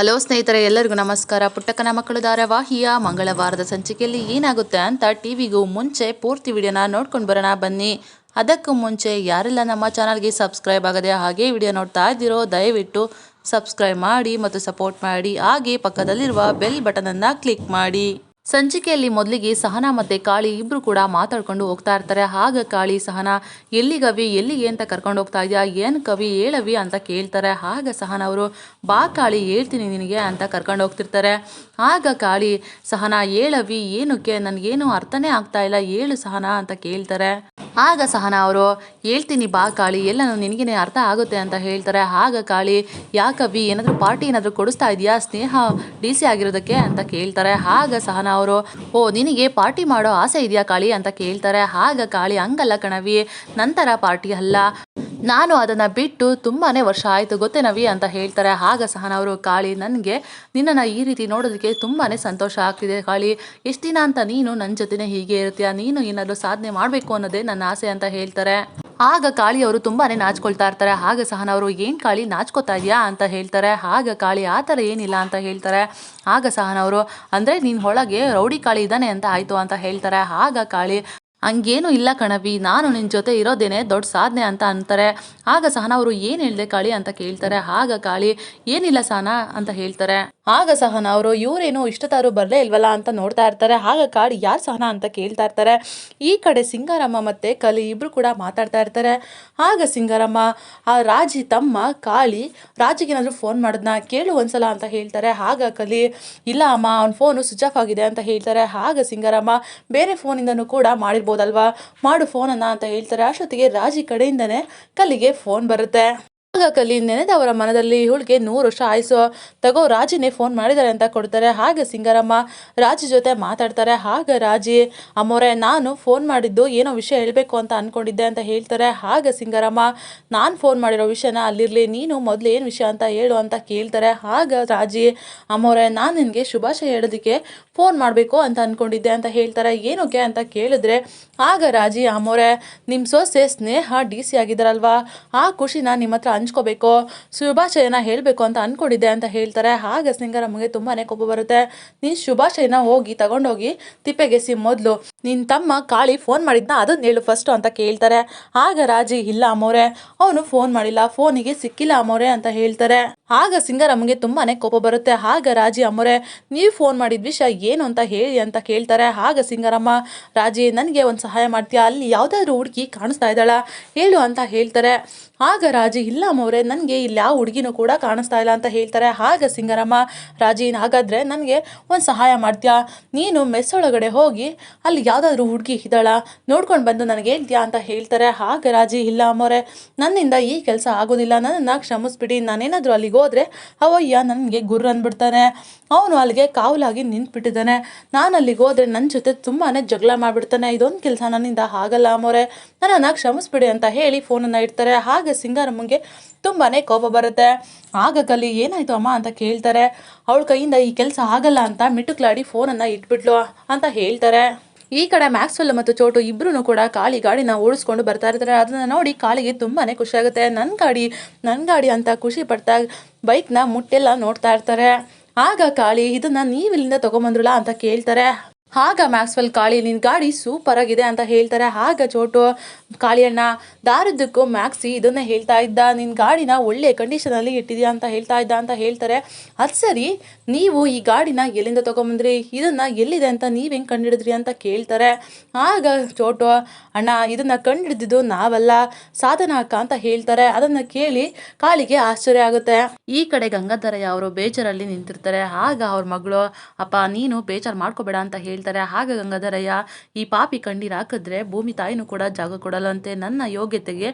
Hello ಸ್ನೇಹಿತರೆ, ಎಲ್ಲರಿಗೂ ನಮಸ್ಕಾರ. ಪುಟ್ಟಕ್ಕನ ಮಕ್ಕಳು ಧಾರಾವಾಹಿಯ ಮಂಗಳವಾರದ ಸಂಚಿಕೆಯಲ್ಲಿ ಏನಾಗುತ್ತೆ ಅಂತ ಟಿವಿಗೂ ಮುಂಚೆ ಪೂರ್ತಿ ವಿಡಿಯೋನ ನೋಡ್ಕೊಂಡು ಬರೋಣ, ಬನ್ನಿ. ಅದಕ್ಕೂ ಮುಂಚೆ ಯಾರೆಲ್ಲ ನಮ್ಮ ಚಾನಲ್ಗೆ ಸಬ್ಸ್ಕ್ರೈಬ್ ಆಗದೆ ಹಾಗೆ ವಿಡಿಯೋ ನೋಡ್ತಾ ಇದ್ದೀರೋ, ದಯವಿಟ್ಟು ಸಬ್ಸ್ಕ್ರೈಬ್ ಮಾಡಿ ಮತ್ತು ಸಪೋರ್ಟ್ ಮಾಡಿ. ಹಾಗೆ ಪಕ್ಕದಲ್ಲಿರುವ ಬೆಲ್ ಬಟನನ್ನು ಕ್ಲಿಕ್ ಮಾಡಿ. ಸಂಚಿಕೆಯಲ್ಲಿ ಮೊದಲಿಗೆ ಸಹನಾ ಮತ್ತೆ ಕಾಳಿ ಇಬ್ಬರು ಕೂಡ ಮಾತಾಡ್ಕೊಂಡು ಹೋಗ್ತಾ ಇರ್ತಾರೆ. ಆಗ ಕಾಳಿ, ಸಹನಾ, ಎಲ್ಲಿ ಕವಿ ಎಲ್ಲಿಗೆ ಅಂತ ಕರ್ಕೊಂಡು ಹೋಗ್ತಾ ಇದೆಯಾ? ಏನು ಕವಿ ಹೇಳವಿ ಅಂತ ಕೇಳ್ತಾರೆ. ಆಗ ಸಹನಾ ಅವರು, ಬಾ ಕಾಳಿ, ಹೇಳ್ತೀನಿ ನಿನಗೆ ಅಂತ ಕರ್ಕೊಂಡು ಹೋಗ್ತಿರ್ತಾರೆ. ಆಗ ಕಾಳಿ, ಸಹನಾ ಹೇಳವಿ ಏನಕ್ಕೆ? ನನಗೇನು ಅರ್ಥನೇ ಆಗ್ತಾ ಇಲ್ಲ. ಹೇಳು ಸಹನಾ ಅಂತ ಕೇಳ್ತಾರೆ. ಆಗ ಸಹನ ಅವರು, ಹೇಳ್ತೀನಿ ಬಾ ಕಾಳಿ, ಎಲ್ಲನೂ ನಿನಗೇನೆ ಅರ್ಥ ಆಗುತ್ತೆ ಅಂತ ಹೇಳ್ತಾರೆ. ಆಗ ಕಾಳಿ ಯಾಕವಿ ಏನಾದರೂ ಪಾರ್ಟಿ ಏನಾದರೂ ಕೊಡಿಸ್ತಾ ಇದೆಯಾ? ಸ್ನೇಹ ಡಿ ಸಿ ಆಗಿರೋದಕ್ಕೆ? ಅಂತ ಕೇಳ್ತಾರೆ. ಆಗ ಸಹನ ಅವರು, ಓ, ನಿನಗೆ ಪಾರ್ಟಿ ಮಾಡೋ ಆಸೆ ಇದೆಯಾ ಕಾಳಿ? ಅಂತ ಕೇಳ್ತಾರೆ. ಆಗ ಕಾಳಿ, ಹಂಗಲ್ಲ ಕಣವಿ, ನಂತರ ಪಾರ್ಟಿ ಅಲ್ಲ. ನಾನು ಅದನ್ನು ಬಿಟ್ಟು ತುಂಬಾ ವರ್ಷ ಆಯಿತು ಗೊತ್ತೇನವಿ ಅಂತ ಹೇಳ್ತಾರೆ. ಆಗ ಸಹನ ಅವರು ಕಾಳಿ, ನನಗೆ ನಿನ್ನನ್ನು ಈ ರೀತಿ ನೋಡೋದಕ್ಕೆ ತುಂಬಾ ಸಂತೋಷ ಆಗ್ತಿದೆ ಕಾಳಿ. ಎಷ್ಟು ದಿನ ಅಂತ ನೀನು ನನ್ನ ಜೊತೆನೇ ಹೀಗೆ ಇರ್ತೀಯ? ನೀನು ಏನಾದರೂ ಸಾಧನೆ ಮಾಡಬೇಕು ಅನ್ನೋದೇ ನನ್ನ ಆಸೆ ಅಂತ ಹೇಳ್ತಾರೆ. ಆಗ ಕಾಳಿ ಅವರು ತುಂಬಾ ನಾಚ್ಕೊಳ್ತಾ ಇರ್ತಾರೆ. ಆಗ ಸಹನ ಅವರು ಏನು ಕಾಳಿ, ನಾಚ್ಕೋತಾ ಇದೆಯಾ? ಅಂತ ಹೇಳ್ತಾರೆ. ಆಗ ಕಾಳಿ, ಆ ಥರ ಏನಿಲ್ಲ ಅಂತ ಹೇಳ್ತಾರೆ. ಆಗ ಸಹನ ಅವರು ಅಂದರೆ ನಿನ್ನ ಒಳಗೆ ರೌಡಿ ಕಾಳಿ ಇದ್ದಾನೆ ಅಂತ ಆಯಿತು ಅಂತ ಹೇಳ್ತಾರೆ. ಆಗ ಕಾಳಿ ಹಂಗೇನು ಇಲ್ಲ ಕಣವಿ, ನಾನು ನಿನ್ನ ಜೊತೆ ಇರೋದೇನೆ ದೊಡ್ಡ ಸಾಧನೆ ಅಂತ ಅಂತಾರೆ. ಆಗ ಸಹನ ಅವರು ಏನು ಹೇಳಿದೆ ಕಾಳಿ ಅಂತ ಕೇಳ್ತಾರೆ. ಆಗ ಕಾಳಿ, ಏನಿಲ್ಲ ಸಹನ ಅಂತ ಹೇಳ್ತಾರೆ. ಆಗ ಸಹನ ಅವರು, ಇವರೇನು ಇಷ್ಟತಾರು ಬರಲೇ ಇಲ್ವಲ್ಲ ಅಂತ ನೋಡ್ತಾ ಇರ್ತಾರೆ. ಆಗ ಕಾಡು ಯಾರು ಸಹನ ಅಂತ ಕೇಳ್ತಾ ಇರ್ತಾರೆ. ಈ ಕಡೆ ಸಿಂಗಾರಮ್ಮ ಮತ್ತು ಕಲಿ ಇಬ್ಬರು ಕೂಡ ಮಾತಾಡ್ತಾ ಇರ್ತಾರೆ. ಆಗ ಸಿಂಗಾರಮ್ಮ, ಆ ರಾಜಿ ತಮ್ಮ, ಕಾಳಿ ರಾಜಿಗೇನಾದರೂ ಫೋನ್ ಮಾಡಿದ್ನ? ಕೇಳು ಒಂದ್ಸಲ ಅಂತ ಹೇಳ್ತಾರೆ. ಆಗ ಕಲಿ, ಇಲ್ಲ ಅಮ್ಮ, ಅವ್ನ ಫೋನು ಸ್ವಿಚ್ ಆಫ್ ಆಗಿದೆ ಅಂತ ಹೇಳ್ತಾರೆ. ಆಗ ಸಿಂಗಾರಮ್ಮ, ಬೇರೆ ಫೋನಿಂದನೂ ಕೂಡ ಮಾಡಿರ್ಬೋದಲ್ವಾ? ಮಾಡು ಫೋನನ್ನು ಅಂತ ಹೇಳ್ತಾರೆ. ಅಷ್ಟೊತ್ತಿಗೆ ರಾಜಿ ಕಡೆಯಿಂದನೇ ಕಲಿಗೆ ಫೋನ್ ಬರುತ್ತೆ. ಆಗ ಕಲಿ ನೆನೆದವರ ಮನದಲ್ಲಿ ಇವಳಿಗೆ ನೂರು ವರ್ಷ ಆಯಿಸೋ. ತಗೋ ರಾಜಿನೇ ಫೋನ್ ಮಾಡಿದ್ದಾರೆ ಅಂತ ಕೊಡ್ತಾರೆ. ಹಾಗೆ ಸಿಂಗಾರಮ್ಮ ರಾಜಿ ಜೊತೆ ಮಾತಾಡ್ತಾರೆ. ಹಾಗೆ ರಾಜಿ, ಅಮ್ಮೋರೆ, ನಾನು ಫೋನ್ ಮಾಡಿದ್ದು ಏನೋ ವಿಷಯ ಹೇಳಬೇಕು ಅಂತ ಅಂದ್ಕೊಂಡಿದ್ದೆ ಅಂತ ಹೇಳ್ತಾರೆ. ಹಾಗೆ ಸಿಂಗಾರಮ್ಮ, ನಾನು ಫೋನ್ ಮಾಡಿರೋ ವಿಷಯನ ಅಲ್ಲಿರಲಿ. ನೀನು ಮೊದಲು ಏನು ವಿಷಯ ಅಂತ ಹೇಳು ಅಂತ ಕೇಳ್ತಾರೆ. ಹಾಗೆ ರಾಜಿ, ಅಮ್ಮೋರೆ, ನಾನು ನಿನಗೆ ಶುಭಾಶಯ ಹೇಳೋದಕ್ಕೆ ಫೋನ್ ಮಾಡಬೇಕು ಅಂತ ಅಂದ್ಕೊಂಡಿದ್ದೆ ಅಂತ ಹೇಳ್ತಾರೆ. ಏನಕ್ಕೆ ಅಂತ ಕೇಳಿದ್ರೆ ಆಗ ರಾಜಿ, ಅಮ್ಮೋರೆ ನಿಮ್ಮ ಸೊಸೆ ಸ್ನೇಹ ಡಿ ಸಿ ಆಗಿದ್ದಾರಲ್ವಾ? ಆ ಖುಷಿನ ನಿಮ್ಮ ಹತ್ರ ಹಂಚ್ಕೋಬೇಕು. ಶುಭಾಶಯನ ಹೇಳಬೇಕು ಅಂತ ಅಂದ್ಕೊಂಡಿದ್ದೆ ಅಂತ ಹೇಳ್ತಾರೆ. ಆಗ ಸಿಂಗರಮ್ಮಗೆ ತುಂಬಾ ಕೋಪ ಬರುತ್ತೆ. ನೀನು ಶುಭಾಶಯನ ಹೋಗಿ ತಗೊಂಡೋಗಿ ತಿಪ್ಪೆಗೆಸಿ ಮೊದಲು. ನಿನ್ ತಮ್ಮ ಕಾಳಿ ಫೋನ್ ಮಾಡಿದ್ನ ಅದನ್ನ ಹೇಳು ಫಸ್ಟು ಅಂತ ಕೇಳ್ತಾರೆ. ಆಗ ರಾಜಿ, ಇಲ್ಲ ಅಮೋರೆ. ಅವನು ಫೋನ್ ಮಾಡಿಲ್ಲ. ಫೋನಿಗೆ ಸಿಕ್ಕಿಲ್ಲ ಅಮೋರೆ ಅಂತ ಹೇಳ್ತಾರೆ. ಆಗ ಸಿಂಗರಮ್ಮಗೆ ತುಂಬಾ ಕೋಪ ಬರುತ್ತೆ. ಆಗ ರಾಜಿ, ಅಮ್ಮರೇ, ನೀವು ಫೋನ್ ಮಾಡಿದ ವಿಷಯ ಏನು ಅಂತ ಹೇಳಿ ಅಂತ ಕೇಳ್ತಾರೆ. ಆಗ ಸಿಂಗರಮ್ಮ ರಾಜಿ, ನನಗೆ ಒಂದು ಸಹಾಯ ಮಾಡ್ತೀಯಾ? ಅಲ್ಲಿ ಯಾವುದಾದ್ರೂ ಹುಡುಗಿ ಕಾಣಿಸ್ತಾ ಇದ್ದಾಳ? ಹೇಳು ಅಂತ ಹೇಳ್ತಾರೆ. ಆಗ ರಾಜಿ, ಇಲ್ಲ ಅಮ್ಮವ್ರೆ ನನಗೆ ಇಲ್ಲಿ ಯಾವ ಹುಡುಗಿನೂ ಕೂಡ ಕಾಣಿಸ್ತಾ ಇಲ್ಲ ಅಂತ ಹೇಳ್ತಾರೆ. ಆಗ ಸಿಂಗರಮ್ಮ ರಾಜಿ, ಹಾಗಾದರೆ ನನಗೆ ಒಂದು ಸಹಾಯ ಮಾಡ್ತೀಯಾ? ನೀನು ಮೆಸ್ ಒಳಗಡೆ ಹೋಗಿ ಅಲ್ಲಿ ಯಾವುದಾದ್ರೂ ಹುಡುಗಿ ಇದ್ದಾಳ? ನೋಡ್ಕೊಂಡು ಬಂದು ನನಗೆ ಹೇಳ್ತೀಯಾ? ಅಂತ ಹೇಳ್ತಾರೆ. ಆಗ ರಾಜಿ, ಇಲ್ಲ ಅಮ್ಮವ್ರೆ ನನ್ನಿಂದ ಈ ಕೆಲಸ ಆಗೋದಿಲ್ಲ. ನನ್ನನ್ನು ಕ್ಷಮಿಸ್ಬಿಡಿ. ನಾನೇನಾದರೂ ಅಲ್ಲಿಗೆ ಹೋದರೆ, ಅವಯ್ಯ, ನನಗೆ ಗುರ್ರ ಅಂದ್ಬಿಡ್ತಾನೆ. ಅವನು ಅಲ್ಲಿಗೆ ಕಾವಲಾಗಿ ನಿಂತುಬಿಟ್ಟಿದ್ದಾನೆ. ನಾನು ಅಲ್ಲಿಗೆ ಹೋದರೆ ನನ್ನ ಜೊತೆ ತುಂಬಾ ಜಗಳ ಮಾಡಿಬಿಡ್ತಾನೆ. ಇದೊಂದು ಕೆಲಸ ನನ್ನಿಂದ ಆಗಲ್ಲ ಮೊರೆ. ನನ್ನನ್ನು ಕ್ಷಮಿಸ್ಬಿಡಿ ಅಂತ ಹೇಳಿ ಫೋನನ್ನು ಇಡ್ತಾರೆ. ಹಾಗೆ ಸಿಂಗಾರಮ್ಮಂಗೆ ತುಂಬಾ ಕೋಪ ಬರುತ್ತೆ. ಆಗ ಕಲಿ ಏನಾಯ್ತು ಅಮ್ಮ ಅಂತ ಕೇಳ್ತಾರೆ. ಅವಳ ಕೈಯಿಂದ ಈ ಕೆಲಸ ಆಗಲ್ಲ ಅಂತ ಮಿಟುಕ್ಲಾಡಿ ಫೋನನ್ನು ಇಟ್ಬಿಟ್ಲು ಅಂತ ಹೇಳ್ತಾರೆ. ಈ ಕಡೆ ಮ್ಯಾಕ್ಸ್ವೆಲ್ ಮತ್ತು ಚೋಟು ಇಬ್ಬರೂ ಕೂಡ ಕಾಳಿ ಗಾಡಿನ ಓಡಿಸ್ಕೊಂಡು ಬರ್ತಾ ಇರ್ತಾರೆ. ಅದನ್ನು ನೋಡಿ ಕಾಳಿಗೆ ತುಂಬಾ ಖುಷಿಯಾಗುತ್ತೆ ನನ್ನ ಗಾಡಿ ನನ್ನ ಗಾಡಿ ಅಂತ ಖುಷಿ ಪಡ್ತಾ ಬೈಕ್ನ ಮುಟ್ಟೆಲ್ಲ ನೋಡ್ತಾ ಇರ್ತಾರೆ. ಆಗ ಕಾಳಿ ಇದನ್ನು ನೀವೆಲ್ಲಿಂದ ತೊಗೊಂಬಂದ್ರಲ್ಲ? ಅಂತ ಕೇಳ್ತಾರೆ. ಆಗ ಮ್ಯಾಕ್ಸ್ವೆಲ್ ಕಾಳಿ ನಿನ್ನ ಗಾಡಿ ಸೂಪರ್ ಆಗಿದೆ ಅಂತ ಹೇಳ್ತಾರೆ. ಆಗ ಚೋಟು ಕಾಳಿಯಣ್ಣ, ದಾರದ್ದಕ್ಕೂ ಮ್ಯಾಕ್ಸಿ ಇದನ್ನೇ ಹೇಳ್ತಾ ಇದ್ದ. ನಿನ್ನ ಗಾಡಿನ ಒಳ್ಳೆ ಕಂಡೀಷನಲ್ಲಿ ಇಟ್ಟಿದ್ಯಾ ಅಂತ ಹೇಳ್ತಾ ಇದ್ದ ಅಂತ ಹೇಳ್ತಾರೆ. ಅದು ಸರಿ, ನೀವು ಈ ಗಾಡಿನ ಎಲ್ಲಿಂದ ತೊಗೊಂಬಂದ್ರಿ? ಇದನ್ನು ಎಲ್ಲಿದೆ ಅಂತ ನೀವು ಹೆಂಗೆ ಕಂಡುಹಿಡಿದ್ರಿ ಅಂತ ಕೇಳ್ತಾರೆ. ಆಗ ಚೋಟು ಅಣ್ಣ, ಇದನ್ನು ಕಂಡುಹಿಡಿದಿದ್ದು ನಾವಲ್ಲ ಸಾಧನ ಅಕ್ಕ ಅಂತ ಹೇಳ್ತಾರೆ. ಅದನ್ನು ಕೇಳಿ ಕಾಳಿಗೆ ಆಶ್ಚರ್ಯ ಆಗುತ್ತೆ. ಈ ಕಡೆ ಗಂಗಾಧರಯ್ಯ ಅವರು ಬೇಜಾರಲ್ಲಿ ನಿಂತಿರ್ತಾರೆ. ಆಗ ಅವ್ರ ಮಗಳು, ಅಪ್ಪ, ನೀನು ಬೇಜಾರು ಮಾಡ್ಕೋಬೇಡ ಅಂತ ಹೇಳ್ತಾರೆ, ಹಾಗೆ ಗಂಗಾಧರಯ್ಯ, ಈ ಪಾಪಿ ಕಣ್ಣೀರು ಹಾಕಿದ್ರೆ ಭೂಮಿ ತಾಯಿನೂ ಕೂಡ ಜಾಗ ಕೊಡಲ್ಲಂತೆ. ನನ್ನ ಯೋಗ್ಯತೆಗೆ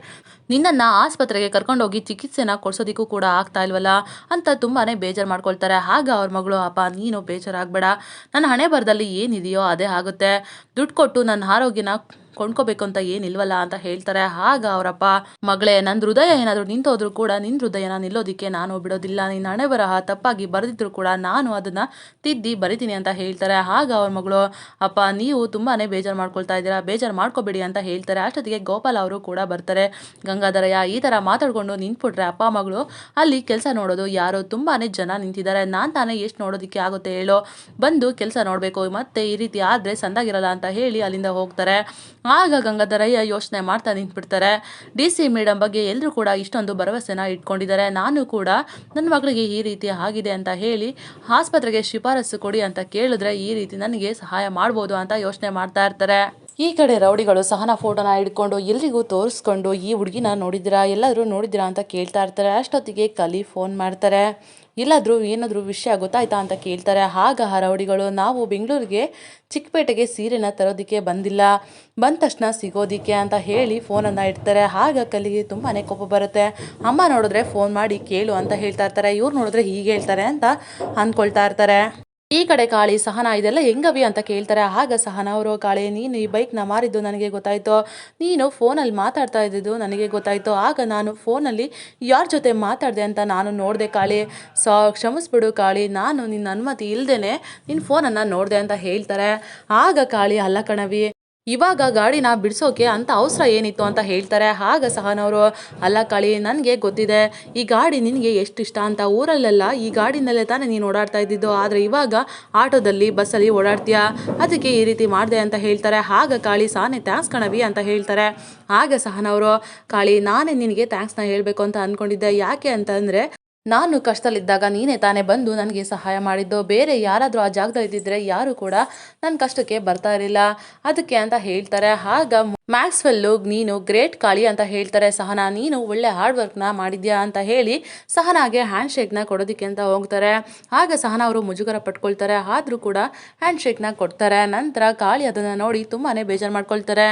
ನಿನ್ನನ್ನು ಆಸ್ಪತ್ರೆಗೆ ಕರ್ಕೊಂಡೋಗಿ ಚಿಕಿತ್ಸೆನ ಕೊಡ್ಸೋದಕ್ಕೂ ಕೂಡ ಆಗ್ತಾ ಇಲ್ವಲ್ಲ ಅಂತ ತುಂಬಾ ಬೇಜಾರು ಮಾಡ್ಕೊಳ್ತಾರೆ. ಹಾಗೆ ಅವ್ರ ಮಗಳು, ಅಪ್ಪ, ನೀನು ಬೇಜಾರಾಗಬೇಡ. ನನ್ನ ಹಣೆ ಬರದಲ್ಲಿ ಏನಿದೆಯೋ ಅದೇ ಆಗುತ್ತೆ. ದುಡ್ಡು ಕೊಟ್ಟು ನನ್ನ ಆರೋಗ್ಯನ ಕೊಂಡ್ಕೋಬೇಕು ಅಂತ ಏನಿಲ್ವಲ್ಲ ಅಂತ ಹೇಳ್ತಾರೆ. ಆಗ ಅವರಪ್ಪ, ಮಗಳೇ ನನ್ನ ಹೃದಯ ಏನಾದರೂ ನಿಂತೋದ್ರು ಕೂಡ ನಿನ್ನ ಹೃದಯನ ನಿಲ್ಲೋದಿಕ್ಕೆ ನಾನು ಬಿಡೋದಿಲ್ಲ. ನಿನ್ನ ಹಣೆ ಬರಹ ತಪ್ಪಾಗಿ ಬರೆದಿದ್ರು ಕೂಡ ನಾನು ಅದನ್ನ ತಿದ್ದಿ ಬರಿತೀನಿ ಅಂತ ಹೇಳ್ತಾರೆ. ಆಗ ಅವ್ರ ಮಗಳು, ಅಪ್ಪ, ನೀವು ತುಂಬಾನೇ ಬೇಜಾರು ಮಾಡ್ಕೊಳ್ತಾ ಇದ್ದೀರಾ? ಬೇಜಾರು ಮಾಡ್ಕೋಬೇಡಿ ಅಂತ ಹೇಳ್ತಾರೆ. ಅಷ್ಟೊತ್ತಿಗೆ ಗೋಪಾಲ್ ಅವರು ಕೂಡ ಬರ್ತಾರೆ. ಗಂಗಾಧರಯ್ಯ, ಈ ಥರ ಮಾತಾಡ್ಕೊಂಡು ನಿಂತ್ಬಿಟ್ರೆ ಅಪ್ಪ ಮಗಳು, ಅಲ್ಲಿ ಕೆಲಸ ನೋಡೋದು ಯಾರೋ ತುಂಬಾನೇ ಜನ ನಿಂತಿದ್ದಾರೆ. ನಾನು ತಾನೇ ಎಷ್ಟು ನೋಡೋದಕ್ಕೆ ಆಗುತ್ತೆ ಹೇಳೋ? ಬಂದು ಕೆಲಸ ನೋಡಬೇಕು. ಮತ್ತೆ ಈ ರೀತಿ ಆದರೆ ಸಂದಾಗಿರಲ್ಲ ಅಂತ ಹೇಳಿ ಅಲ್ಲಿಂದ ಹೋಗ್ತಾರೆ. ಆಗ ಗಂಗಾಧರಯ್ಯ ಯೋಚನೆ ಮಾಡ್ತಾ ನಿಂತ್ಬಿಡ್ತಾರೆ. ಡಿ ಸಿ ಮೇಡಮ್ ಬಗ್ಗೆ ಎಲ್ಲರೂ ಕೂಡ ಇಷ್ಟೊಂದು ಭರವಸೆನ ಇಟ್ಕೊಂಡಿದ್ದಾರೆ. ನಾನು ಕೂಡ ನನ್ನ ಮಗಳಿಗೆ ಈ ರೀತಿ ಆಗಿದೆ ಅಂತ ಹೇಳಿ ಆಸ್ಪತ್ರೆಗೆ ಶಿಫಾರಸು ಕೊಡಿ ಅಂತ ಕೇಳಿದ್ರೆ ಈ ರೀತಿ ನನಗೆ ಸಹಾಯ ಮಾಡ್ಬೋದು ಅಂತ ಯೋಚನೆ ಮಾಡ್ತಾ ಇರ್ತಾರೆ. ಈ ಕಡೆ ರೌಡಿಗಳು ಸಹನ ಫೋಟೋನ ಹಿಡ್ಕೊಂಡು ಎಲ್ರಿಗೂ ತೋರಿಸ್ಕೊಂಡು ಈ ಹುಡುಗಿನ ನೋಡಿದಿರಾ ಎಲ್ಲಾದರೂ ನೋಡಿದಿರಾ ಅಂತ ಕೇಳ್ತಾ ಇರ್ತಾರೆ. ಅಷ್ಟೊತ್ತಿಗೆ ಕಲಿ ಫೋನ್ ಮಾಡ್ತಾರೆ. ಎಲ್ಲಾದರೂ ಏನಾದರೂ ವಿಷಯ ಗೊತ್ತಾಯ್ತಾ ಅಂತ ಕೇಳ್ತಾರೆ. ಆಗ ಆ ರೌಡಿಗಳು ನಾವು ಬೆಂಗಳೂರಿಗೆ ಚಿಕ್ಕಪೇಟೆಗೆ ಸೀರೆನ ತರೋದಕ್ಕೆ ಬಂದಿಲ್ಲ. ಬಂದ ತಕ್ಷಣ ಸಿಗೋದಿಕ್ಕೆ ಅಂತ ಹೇಳಿ ಫೋನನ್ನು ಇಡ್ತಾರೆ. ಆಗ ಕಲಿಗೆ ತುಂಬಾ ಕೋಪ ಬರುತ್ತೆ. ಅಮ್ಮ ನೋಡಿದ್ರೆ ಫೋನ್ ಮಾಡಿ ಕೇಳು ಅಂತ ಹೇಳ್ತಾ ಇರ್ತಾರೆ. ಇವ್ರು ನೋಡಿದ್ರೆ ಹೀಗೆ ಹೇಳ್ತಾರೆ ಅಂತ ಅಂದ್ಕೊಳ್ತಾ ಇರ್ತಾರೆ. ಈ ಕಡೆ ಕಾಳಿ ಸಹನ ಇದೆಲ್ಲ ಹೆಂಗವಿ ಅಂತ ಕೇಳ್ತಾರೆ. ಆಗ ಸಹನ ಅವರು ಕಾಳಿ ನೀನು ಈ ಬೈಕ್ನ ಮಾರಿದ್ದು ನನಗೆ ಗೊತ್ತಾಯ್ತು. ನೀನು ಫೋನಲ್ಲಿ ಮಾತಾಡ್ತಾ ಇದ್ದಿದ್ದು ನನಗೆ ಗೊತ್ತಾಯ್ತು. ಆಗ ನಾನು ಫೋನಲ್ಲಿ ಯಾರ ಜೊತೆ ಮಾತಾಡಿದೆ ಅಂತ ನಾನು ನೋಡಿದೆ ಕಾಳಿ ಸೊ, ಕ್ಷಮಿಸ್ಬಿಡು ಕಾಳಿ ನಾನು ನಿನ್ನ ಅನುಮತಿ ಇಲ್ಲದೇನೆ ನಿನ್ನ ಫೋನನ್ನು ನೋಡಿದೆ ಅಂತ ಹೇಳ್ತಾರೆ. ಆಗ ಕಾಳಿ ಅಲ್ಲ ಕಣವಿ ಇವಾಗ ಗಾಡಿನ ಬಿಡಿಸೋಕೆ ಅಂತ ಅವಸರ ಏನಿತ್ತು ಅಂತ ಹೇಳ್ತಾರೆ. ಆಗ ಸಹನವರು ಅಲ್ಲ ಕಾಳಿ, ನನಗೆ ಗೊತ್ತಿದೆ. ಈ ಗಾಡಿ ನಿನಗೆ ಎಷ್ಟು ಇಷ್ಟ ಅಂತ ಊರಲ್ಲೆಲ್ಲ ಈ ಗಾಡಿನಲ್ಲೇ ತಾನೇ ನೀನು ಓಡಾಡ್ತಾ ಇದ್ದಿದ್ದು. ಆದರೆ ಇವಾಗ ಆಟೋದಲ್ಲಿ ಬಸ್ಸಲ್ಲಿ ಓಡಾಡ್ತೀಯಾ? ಅದಕ್ಕೆ ಈ ರೀತಿ ಮಾಡಿದೆ ಅಂತ ಹೇಳ್ತಾರೆ. ಆಗ ಕಾಳಿ, ಸಾನೆ ಥ್ಯಾಂಕ್ಸ್ ಕಣವಿ ಅಂತ ಹೇಳ್ತಾರೆ. ಆಗ ಸಹನವರು ಕಾಳಿ, ನಾನೇ ನಿನಗೆ ಥ್ಯಾಂಕ್ಸ್ನ ಹೇಳಬೇಕು ಅಂತ ಅಂದ್ಕೊಂಡಿದ್ದೆ ಯಾಕೆ ಅಂತಂದರೆ ನಾನು ಕಷ್ಟದಲ್ಲಿದ್ದಾಗ ನೀನೇ ತಾನೇ ಬಂದು ನನಗೆ ಸಹಾಯ ಮಾಡಿದ್ದೋ, ಬೇರೆ ಯಾರಾದರೂ ಆ ಜಾಗದಲ್ಲಿ ಇದ್ದಿದ್ರೆ ಯಾರು ಕೂಡ ನನ್ನ ಕಷ್ಟಕ್ಕೆ ಬರ್ತಾ ಇರಲಿಲ್ಲ. ಅದಕ್ಕೆ ಅಂತ ಹೇಳ್ತಾರೆ. ಆಗ ಮ್ಯಾಕ್ಸ್ವೆಲ್ಲು, ನೀನು ಗ್ರೇಟ್ ಕಾಳಿ ಅಂತ ಹೇಳ್ತಾರೆ. ಸಹನಾ, ನೀನು ಒಳ್ಳೆ ಹಾರ್ಡ್ ವರ್ಕ್ನ ಮಾಡಿದ್ಯಾ ಅಂತ ಹೇಳಿ ಸಹನಾಗೆ ಹ್ಯಾಂಡ್ ಶೇಕ್ನ ಕೊಡೋದಕ್ಕೆ ಅಂತ ಹೋಗ್ತಾರೆ. ಆಗ ಸಹನಾ ಅವರು ಮುಜುಗರ ಪಟ್ಕೊಳ್ತಾರೆ. ಆದರೂ ಕೂಡ ಹ್ಯಾಂಡ್ ಶೇಕ್ನ ಕೊಡ್ತಾರೆ. ನಂತರ ಕಾಳಿ ಅದನ್ನು ನೋಡಿ ತುಂಬಾ ಬೇಜಾರು ಮಾಡ್ಕೊಳ್ತಾರೆ.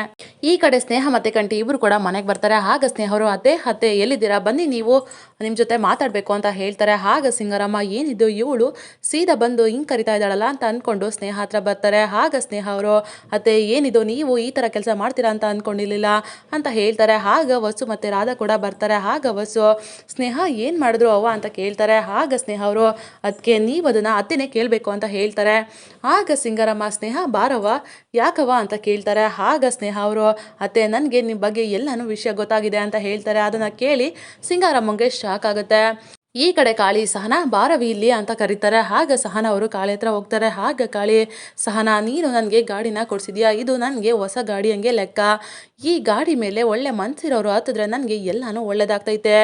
ಈ ಕಡೆ ಸ್ನೇಹ ಮತ್ತೆ ಕಂಠಿ ಇಬ್ಬರು ಕೂಡ ಮನೆಗೆ ಬರ್ತಾರೆ. ಆಗ ಸ್ನೇಹ ಅವರು ಅತ್ತೆ ಅತ್ತೆ ಎಲ್ಲಿದ್ದೀರಾ? ಬನ್ನಿ ನೀವು ನಿಮ್ಮ ಜೊತೆ ಮಾತಾಡಬೇಕು ಅಂತ ಹೇಳ್ತಾರೆ. ಆಗ ಸಿಂಗರಮ್ಮ ಏನಿದ್ದು ಇವಳು ಸೀದಾ ಬಂದು ಹಿಂಗೆ ಕರಿತಾ ಇದ್ದಾಳಲ್ಲ ಅಂತ ಅಂದ್ಕೊಂಡು ಸ್ನೇಹ ಹತ್ರ ಬರ್ತಾರೆ. ಆಗ ಸ್ನೇಹ ಅವರು, ಅತ್ತೆ ಏನಿದು ನೀವು ಈ ಥರ ಕೆಲಸ ಮಾಡ್ತೀರಾ ಅಂತ ಅಂದ್ಕೊಂಡಿರ್ಲಿಲ್ಲ ಅಂತ ಹೇಳ್ತಾರೆ. ಆಗ ವಸು ಮತ್ತು ರಾಧಾ ಕೂಡ ಬರ್ತಾರೆ. ಆಗ ವಸು ಸ್ನೇಹ, ಏನು ಮಾಡಿದ್ರು ಅವ್ವ? ಅಂತ ಕೇಳ್ತಾರೆ. ಆಗ ಸ್ನೇಹ ಅವರು ಅದಕ್ಕೆ ನೀವು ಅದನ್ನು ಅತ್ತೆನೇ ಕೇಳಬೇಕು ಅಂತ ಹೇಳ್ತಾರೆ. ಆಗ ಸಿಂಗರಮ್ಮ, ಸ್ನೇಹ, ಬಾರವ್ವ, ಯಾಕವ್ವ? ಅಂತ ಕೇಳ್ತಾರೆ. ಆಗ ಸ್ನೇಹ ಅವರು, ಅತ್ತೆ, ನನಗೆ ನಿಮ್ಮ ಬಗ್ಗೆ ಎಲ್ಲನೂ ವಿಷಯ ಗೊತ್ತಾಗಿದೆ ಅಂತ ಹೇಳ್ತಾರೆ. ಅದನ್ನು ಕೇಳಿ ಸಿಂಗಾರಮ್ಮಂಗೆ ಶಾಕ್ ಆಗುತ್ತೆ. ಈ ಕಡೆ ಕಾಳಿ ಸಹನ, ಬಾರವಿ ಇಲ್ಲಿ ಅಂತ ಕರೀತಾರೆ. ಹಾಗ ಸಹನ ಅವರು ಕಾಳಿ ಹತ್ರ ಹೋಗ್ತಾರೆ. ಆಗ ಕಾಳಿ ಸಹನ, ನೀನು ನನಗೆ ಗಾಡಿನ ಕೊಡಿಸಿದ್ಯಾ? ಇದು ನನಗೆ ಹೊಸ ಗಾಡಿ ಹಂಗೆ ಲೆಕ್ಕ. ಈ ಗಾಡಿ ಮೇಲೆ ಒಳ್ಳೆ ಮನಸ್ಸಿರೋರು ಹತ್ತಿದ್ರೆ ನನಗೆ ಎಲ್ಲನೂ ಒಳ್ಳೇದಾಗ್ತೈತೆ.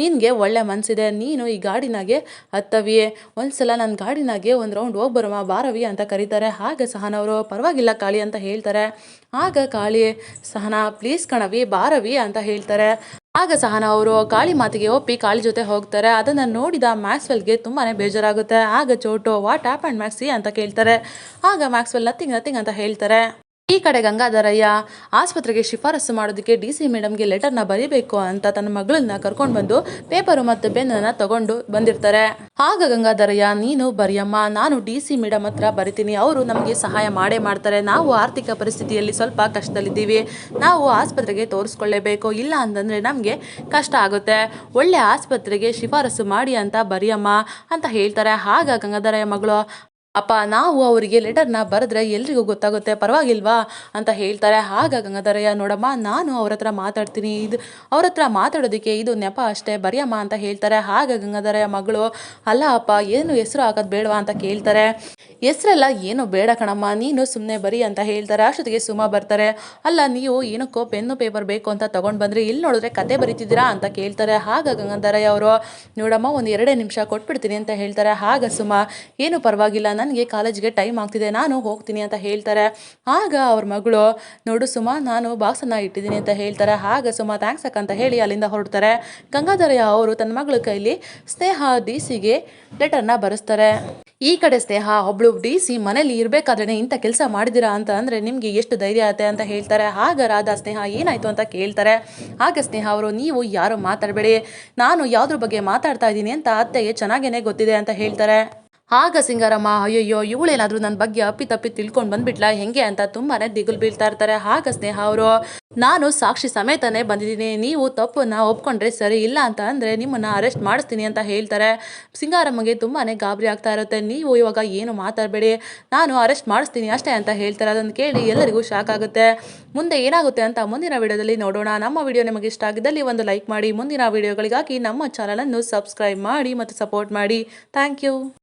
ನಿನಗೆ ಒಳ್ಳೆ ಮನಸ್ಸಿದೆ ನೀನು ಈ ಗಾಡಿನಾಗೆ ಹತ್ತವಿ. ಒಂದ್ಸಲ ನನ್ನ ಗಾಡಿನಾಗೆ ಒಂದು ರೌಂಡ್ ಹೋಗಿ ಬರಮ್ಮ ಬಾರವಿ ಅಂತ ಕರೀತಾರೆ. ಹಾಗ ಸಹನ ಅವರು ಪರವಾಗಿಲ್ಲ ಕಾಳಿ ಅಂತ ಹೇಳ್ತಾರೆ. ಆಗ ಕಾಳಿ ಸಹನ ಪ್ಲೀಸ್ ಕಣವಿ, ಬಾರವಿ ಅಂತ ಹೇಳ್ತಾರೆ. ಆಗ ಸಹನ ಅವರು ಕಾಳಿ ಮಾತಿಗೆ ಒಪ್ಪಿ ಕಾಳಿ ಜೊತೆ ಹೋಗ್ತಾರೆ. ಅದನ್ನು ನೋಡಿದ ಮ್ಯಾಕ್ಸ್ವೆಲ್ಗೆ ತುಂಬಾ ಬೇಜಾರಾಗುತ್ತೆ. ಆಗ ಚೋಟೋ, ವಾಟ್ ಆ್ಯಪ್ ಆ್ಯಂಡ್ ಮ್ಯಾಕ್ಸಿ? ಅಂತ ಕೇಳ್ತಾರೆ. ಆಗ ಮ್ಯಾಕ್ಸ್ವೆಲ್ ನಥಿಂಗ್ ನಥಿಂಗ್ ಅಂತ ಹೇಳ್ತಾರೆ. ಈ ಕಡೆ ಗಂಗಾಧರಯ್ಯ ಆಸ್ಪತ್ರೆಗೆ ಶಿಫಾರಸು ಮಾಡೋದಕ್ಕೆ ಡಿ ಸಿ ಮೇಡಮ್ಗೆ ಲೆಟರ್ನ ಬರೀಬೇಕು ಅಂತ ತನ್ನ ಮಗಳನ್ನ ಕರ್ಕೊಂಡು ಬಂದು ಪೇಪರು ಮತ್ತು ಪೆನ್ನನ್ನು ತಗೊಂಡು ಬಂದಿರ್ತಾರೆ. ಆಗ ಗಂಗಾಧರಯ್ಯ, ನೀನು ಬರಿಯಮ್ಮ, ನಾನು ಡಿ ಸಿ ಮೇಡಮ್ ಹತ್ರ ಬರಿತೀನಿ. ಅವರು ನಮಗೆ ಸಹಾಯ ಮಾಡೇ ಮಾಡ್ತಾರೆ. ನಾವು ಆರ್ಥಿಕ ಪರಿಸ್ಥಿತಿಯಲ್ಲಿ ಸ್ವಲ್ಪ ಕಷ್ಟದಲ್ಲಿದ್ದೀವಿ. ನಾವು ಆಸ್ಪತ್ರೆಗೆ ತೋರಿಸ್ಕೊಳ್ಳೇಬೇಕು. ಇಲ್ಲ ಅಂತಂದರೆ ನಮಗೆ ಕಷ್ಟ ಆಗುತ್ತೆ. ಒಳ್ಳೆ ಆಸ್ಪತ್ರೆಗೆ ಶಿಫಾರಸು ಮಾಡಿ ಅಂತ ಬರಿಯಮ್ಮ ಅಂತ ಹೇಳ್ತಾರೆ. ಆಗ ಗಂಗಾಧರಯ್ಯ ಮಗಳು ಅಪ್ಪ, ನಾವು ಅವರಿಗೆ ಲೆಟರ್ನ ಬರೆದ್ರೆ ಎಲ್ರಿಗೂ ಗೊತ್ತಾಗುತ್ತೆ, ಪರವಾಗಿಲ್ವಾ? ಅಂತ ಹೇಳ್ತಾರೆ. ಹಾಗ ಗಂಗಾಧರಯ್ಯ, ನೋಡಮ್ಮ, ನಾನು ಅವ್ರ ಹತ್ರ ಮಾತಾಡ್ತೀನಿ. ಇದು ಅವ್ರ ಹತ್ರ ಮಾತಾಡೋದಕ್ಕೆ ಇದು ನೆಪ ಅಷ್ಟೇ, ಬರೆಯಮ್ಮ ಅಂತ ಹೇಳ್ತಾರೆ. ಹಾಗ ಗಂಗಾಧರಯ್ಯ ಮಗಳು, ಅಲ್ಲ ಅಪ್ಪ, ಏನು ಹೆಸರು ಹಾಕೋದು ಬೇಡವಾ ಅಂತ ಕೇಳ್ತಾರೆ. ಹೆಸರೆಲ್ಲ ಏನು ಬೇಡ ಕಣಮ್ಮ, ನೀನು ಸುಮ್ಮನೆ ಬರಿ ಅಂತ ಹೇಳ್ತಾರೆ. ಅಷ್ಟೊತ್ತಿಗೆ ಸುಮಾ ಬರ್ತಾರೆ. ಅಲ್ಲ, ನೀವು ಏನಕ್ಕೋ ಪೆನ್ನು ಪೇಪರ್ ಬೇಕು ಅಂತ ತೊಗೊಂಡು ಬಂದರೆ, ಇಲ್ಲಿ ನೋಡಿದ್ರೆ ಕತೆ ಬರೀತಿದ್ದೀರಾ ಅಂತ ಕೇಳ್ತಾರೆ. ಹಾಗ ಗಂಗಾಧರಯ್ಯ ಅವರು, ನೋಡಮ್ಮ, ಒಂದು ಎರಡೇ ನಿಮಿಷ ಕೊಟ್ಬಿಡ್ತೀನಿ ಅಂತ ಹೇಳ್ತಾರೆ. ಹಾಗ ಸುಮಾ, ಏನು ಪರವಾಗಿಲ್ಲ ನನಗೆ ಕಾಲೇಜ್ಗೆ ಟೈಮ್ ಆಗ್ತಿದೆ, ನಾನು ಹೋಗ್ತೀನಿ ಅಂತ ಹೇಳ್ತಾರೆ. ಆಗ ಅವ್ರ ಮಗಳು, ನೋಡು ಸುಮ, ನಾನು ಬಾಕ್ಸನ್ನು ಇಟ್ಟಿದ್ದೀನಿ ಅಂತ ಹೇಳ್ತಾರೆ. ಆಗ ಸುಮ ಥ್ಯಾಂಕ್ಸ್ ಅಕ್ಕ ಅಂತ ಹೇಳಿ ಅಲ್ಲಿಂದ ಹೊರಡ್ತಾರೆ. ಗಂಗಾಧರಯ್ಯ ಅವರು ತನ್ನ ಮಗಳ ಕೈಲಿ ಸ್ನೇಹ ಡಿ ಸಿಗೆ ಲೆಟರ್ನ ಬರೆಸ್ತಾರೆ. ಈ ಕಡೆ ಸ್ನೇಹ, ಒಬ್ಳು ಡಿ ಸಿ ಮನೇಲಿ ಇರಬೇಕಾದ್ರೆ ಇಂಥ ಕೆಲಸ ಮಾಡಿದಿರಾ ಅಂತ ಅಂದರೆ ನಿಮಗೆ ಎಷ್ಟು ಧೈರ್ಯ ಆಗುತ್ತೆ ಅಂತ ಹೇಳ್ತಾರೆ. ಆಗ ರಾಧಾ, ಸ್ನೇಹ ಏನಾಯಿತು ಅಂತ ಕೇಳ್ತಾರೆ. ಆಗ ಸ್ನೇಹ ಅವರು, ನೀವು ಯಾರು ಮಾತಾಡಬೇಡಿ, ನಾನು ಯಾವುದ್ರ ಬಗ್ಗೆ ಮಾತಾಡ್ತಾ ಇದ್ದೀನಿ ಅಂತ ಅತ್ತೆಗೆ ಚೆನ್ನಾಗೇ ಗೊತ್ತಿದೆ ಅಂತ ಹೇಳ್ತಾರೆ. ಆಗ ಸಿಂಗಾರಮ್ಮ, ಅಯ್ಯಯ್ಯೋ, ಇವಳೇನಾದರೂ ನನ್ನ ಬಗ್ಗೆ ಅಪ್ಪಿ ತಪ್ಪಿ ತಿಳ್ಕೊಂಡು ಬಂದ್ಬಿಟ್ಲಾ? ಹೆಂಗೆ ಅಂತ ತುಂಬಾನೇ ದಿಗುಲು ಬೀಳ್ತಾ ಇರ್ತಾರೆ. ಆಗ ಸ್ನೇಹ ಅವರು, ನಾನು ಸಾಕ್ಷಿ ಸಮೇತನೇ ಬಂದಿದ್ದೀನಿ. ನೀವು ತಪ್ಪನ್ನ ಒಪ್ಕೊಂಡ್ರೆ ಸರಿ. ಇಲ್ಲ ಅಂತ ಅಂದರೆ ನಿಮ್ಮನ್ನು ಅರೆಸ್ಟ್ ಮಾಡಿಸ್ತೀನಿ ಅಂತ ಹೇಳ್ತಾರೆ. ಸಿಂಗಾರಮ್ಮಗೆ ತುಂಬಾನೇ ಗಾಬರಿ ಆಗ್ತಾ ಇರುತ್ತೆ. ನೀವು ಇವಾಗ ಏನು ಮಾತಾಡಬೇಡಿ. ನಾನು ಅರೆಸ್ಟ್ ಮಾಡಿಸ್ತೀನಿ ಅಷ್ಟೇ ಅಂತ ಹೇಳ್ತಾರೆ. ಅದನ್ನು ಕೇಳಿ ಎಲ್ಲರಿಗೂ ಶಾಕ್ ಆಗುತ್ತೆ. ಮುಂದೆ ಏನಾಗುತ್ತೆ ಅಂತ ಮುಂದಿನ ವಿಡಿಯೋದಲ್ಲಿ ನೋಡೋಣ. ನಮ್ಮ ವಿಡಿಯೋ ನಿಮಗೆ ಇಷ್ಟ ಆಗಿದ್ದಲ್ಲಿ ಒಂದು ಲೈಕ್ ಮಾಡಿ. ಮುಂದಿನ ವಿಡಿಯೋಗಳಿಗಾಗಿ ನಮ್ಮ ಚಾನಲನ್ನು ಸಬ್ಸ್ಕ್ರೈಬ್ ಮಾಡಿ ಮತ್ತು ಸಪೋರ್ಟ್ ಮಾಡಿ. Thank you.